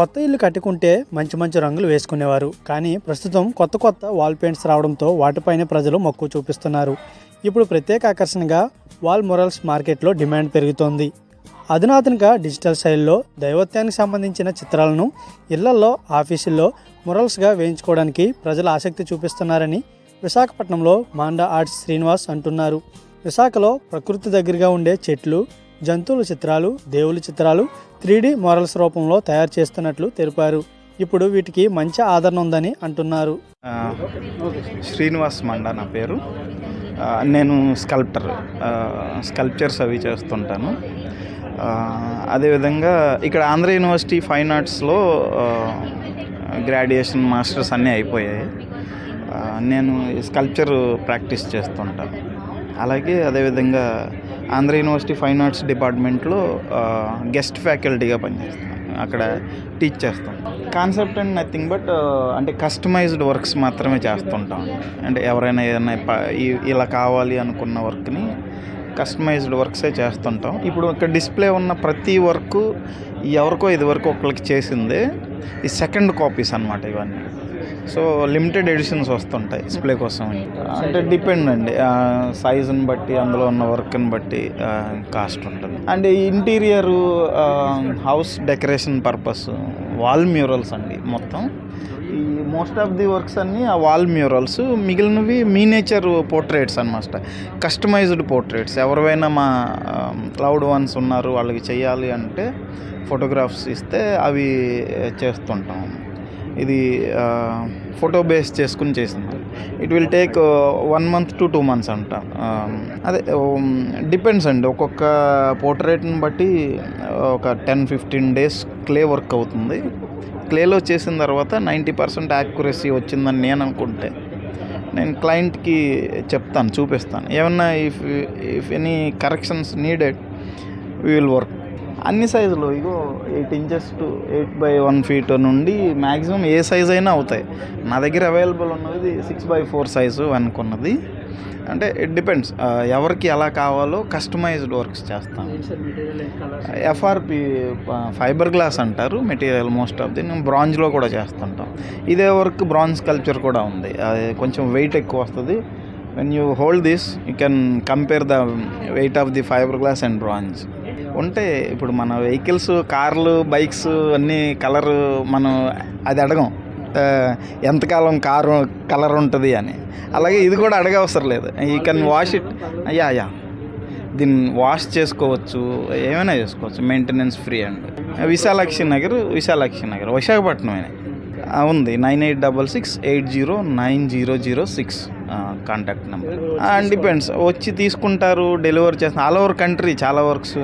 కొత్త ఇల్లు కట్టుకుంటే మంచి మంచి రంగులు వేసుకునేవారు. కానీ ప్రస్తుతం కొత్త కొత్త వాల్ పెయింట్స్ రావడంతో వాటిపైనే ప్రజలు మక్కువ చూపిస్తున్నారు. ఇప్పుడు ప్రత్యేక ఆకర్షణగా వాల్ మొరల్స్ మార్కెట్లో డిమాండ్ పెరుగుతోంది. అధునాతనగా డిజిటల్ శైలిలో దైవత్యానికి సంబంధించిన చిత్రాలను ఇళ్ళల్లో ఆఫీసుల్లో మొరల్స్గా వేయించుకోవడానికి ప్రజలు ఆసక్తి చూపిస్తున్నారని విశాఖపట్నంలో మాండా ఆర్ట్స్ శ్రీనివాస్ అంటున్నారు. విశాఖలో ప్రకృతి దగ్గరగా ఉండే చెట్లు జంతువుల చిత్రాలు దేవుల చిత్రాలు త్రీ డి మోరల్స్ రూపంలో తయారు చేస్తున్నట్లు తెలిపారు. ఇప్పుడు వీటికి మంచి ఆదరణ ఉందని అంటున్నారు. శ్రీనివాస్ మండ నా పేరు. నేను స్కల్ప్టర్ స్కల్ప్చర్స్ అవి చేస్తుంటాను. అదేవిధంగా ఇక్కడ ఆంధ్ర యూనివర్సిటీ ఫైన్ ఆర్ట్స్లో గ్రాడ్యుయేషన్ మాస్టర్స్ అన్నీ అయిపోయాయి. నేను స్కల్ప్చర్ ప్రాక్టీస్ చేస్తుంటాను. అలాగే అదేవిధంగా ఆంధ్ర యూనివర్సిటీ ఫైన్ ఆర్ట్స్ డిపార్ట్మెంట్లో గెస్ట్ ఫ్యాకల్టీగా పనిచేస్తాను అక్కడ టీచ్ చేస్తాం. కాన్సెప్ట్ అండ్ నథింగ్ బట్ అంటే కస్టమైజ్డ్ వర్క్స్ మాత్రమే చేస్తుంటాం. అంటే ఎవరైనా ఏదైనా ఇలా కావాలి అనుకున్న వర్క్ని కస్టమైజ్డ్ వర్క్సే చేస్తుంటాం. ఇప్పుడు ఇక్కడ డిస్ప్లే ఉన్న ప్రతి వర్క్ ఎవరికో ఇది వరకు ఒకరికి చేసిందే ఈ సెకండ్ కాపీస్ అన్నమాట ఇవన్నీ. సో లిమిటెడ్ ఎడిషన్స్ వస్తుంటాయి డిస్ప్లే కోసం. అంటే డిపెండ్ అండి. సైజుని బట్టి అందులో ఉన్న వర్క్ని బట్టి కాస్ట్ ఉంటుంది. And interior house decoration purpose wall murals అండి మొత్తం. ఈ మోస్ట్ ఆఫ్ ది వర్క్స్ అన్నీ ఆ వాల్ మ్యూరల్స్ మిగిలినవి మీనేచర్ పోర్ట్రేట్స్ అనమాట కస్టమైజ్డ్ పోర్ట్రేట్స్ ఎవరివైనా మా క్లౌడ్ వన్స్ ఉన్నారు వాళ్ళకి చేయాలి అంటే ఫోటోగ్రాఫ్స్ ఇస్తే అవి చేస్తుంటాం. ఇది ఫోటో బేస్ చేసుకుని చేసింది. It will take one month to two months అంట. అదే డిపెండ్స్ అండి. ఒక్కొక్క పోర్ట్రేట్ని బట్టి ఒక ten fifteen days clay work అవుతుంది. క్లేలో చేసిన తర్వాత నైంటీ పర్సెంట్ యాక్యురసీ వచ్చిందని నేను అనుకుంటే నేను క్లయింట్కి చెప్తాను చూపిస్తాను. ఏమన్నా if if any corrections needed we will work అన్ని సైజులు ఇగో eight inches to eight by one feet నుండి మ్యాక్సిమం ఏ సైజ్ అయినా అవుతాయి. నా దగ్గర అవైలబుల్ ఉన్నది సిక్స్ బై ఫోర్ సైజు అనుకున్నది. అంటే ఇట్ డిపెండ్స్ ఎవరికి ఎలా కావాలో కస్టమైజ్డ్ వర్క్స్ చేస్తాను ఎఫ్ఆర్పి ఫైబర్ గ్లాస్ అంటారు మెటీరియల్ మోస్ట్ ఆఫ్ ది నేను బ్రాంజ్లో కూడా చేస్తుంటాం. ఇదే వర్క్ బ్రాంజ్ కల్చర్ కూడా ఉంది. అది కొంచెం వెయిట్ ఎక్కువ వస్తుంది. When you hold this you can compare the weight of the fibre glass and bronze ఉంటే ఇప్పుడు మన వెహికల్స్ కార్లు బైక్స్ అన్నీ కలర్ మనం అది అడగం. ఎంతకాలం కారు కలర్ ఉంటుంది అని. అలాగే ఇది కూడా అడగవసరం లేదు. You can wash it yeah yeah. దీన్ని వాష్ చేసుకోవచ్చు. ఏమైనా చేసుకోవచ్చు. Maintenance free and. Visalakshi Nagar Visalakshi Nagar విశాఖపట్నమే. ఉంది. Nine eight double six eight zero nine zero zero six. Contact number. And depends. వచ్చి తీసుకుంటారు డెలివరీ చేస్తారు ఆల్ ఓవర్ కంట్రీ చాలా works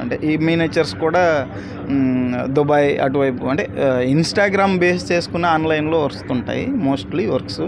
అంటే ఈ మీనేచర్స్ కూడా దుబాయ్ అటువైపు అంటే ఇన్స్టాగ్రామ్ బేస్ చేసుకున్న ఆన్లైన్లో వస్తుంటాయి మోస్ట్లీ వర్క్స్.